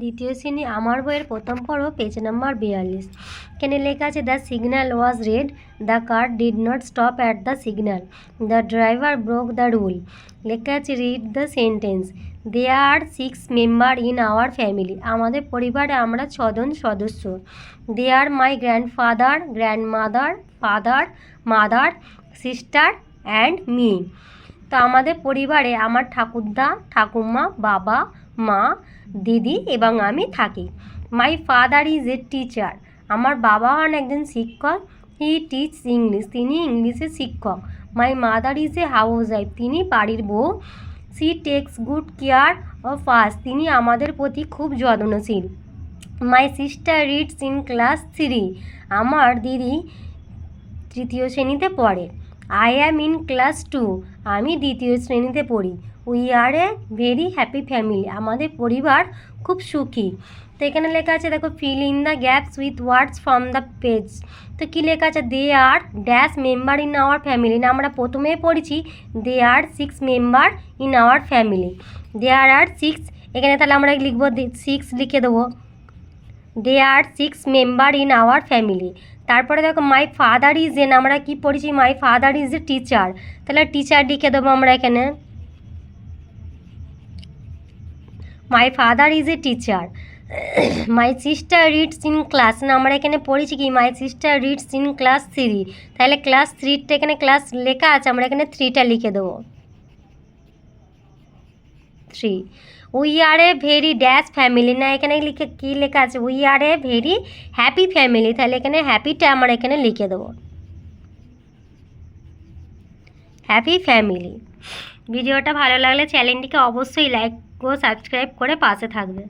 দ্বিতীয় শ্রেণি আমার বইয়ের প্রথম পর্ব পেজ নাম্বার বিয়াল্লিশ। এখানে লেখা আছে the signal was red the car did not stop at the signal the driver broke the rule লেখা আছে read the sentence they are six member in our family আমাদের পরিবারে আমরা ছজন সদস্য। They are my grandfather grandmother father mother sister and me তো আমাদের পরিবারে আমার ঠাকুরদা ঠাকুমা বাবা মা, দিদি এবং আমি থাকি। My father is a teacher আমার বাবা হন একজন শিক্ষক। হি টিচ ইংলিশ তিনি ইংলিশে শিক্ষক। My mother is a house wife তিনি বাড়ির বউ। She takes good care of us তিনি আমাদের প্রতি খুব যত্নশীল। My sister reads in class three আমার দিদি তৃতীয় শ্রেণীতে পড়ে। I am in class two আমি দ্বিতীয় শ্রেণীতে পড়ি। We are a very happy family আমাদের পরিবার খুব সুখী। তো এখানে লেখা আছে, দেখো fill in the gaps with words from the page তো কী লেখা আছে? They are dash member in our family না, আমরা প্রথমেই পড়েছি they are six member in our family they are are six এখানে তাহলে আমরা লিখব? সিক্স লিখে দেবো। They are six member in our family তারপরে দেখো মাই ফাদার ইজ এন আমরা কি পড়েছি? My father is a teacher তাহলে টিচার লিখে দেবো আমরা এখানে? My father is a teacher my sister reads in class না, আমরা এখানে পড়েছি কি? My sister reads in class three তাহলে ক্লাস থ্রিটা এখানে ক্লাস লেখা আছে, আমরা এখানে থ্রিটা লিখে দেবো। Three we are a very dash family না, এখানে লিখে কী লেখা আছে? We are a very happy family তাহলে এখানে হ্যাপিটা আমরা এখানে লিখে দেবো। হ্যাপি ফ্যামিলি ভিডিওটা ভালো লাগলে চ্যানেলটিকে অবশ্যই লাইক ও সাবস্ক্রাইব করে পাশে থাকবে।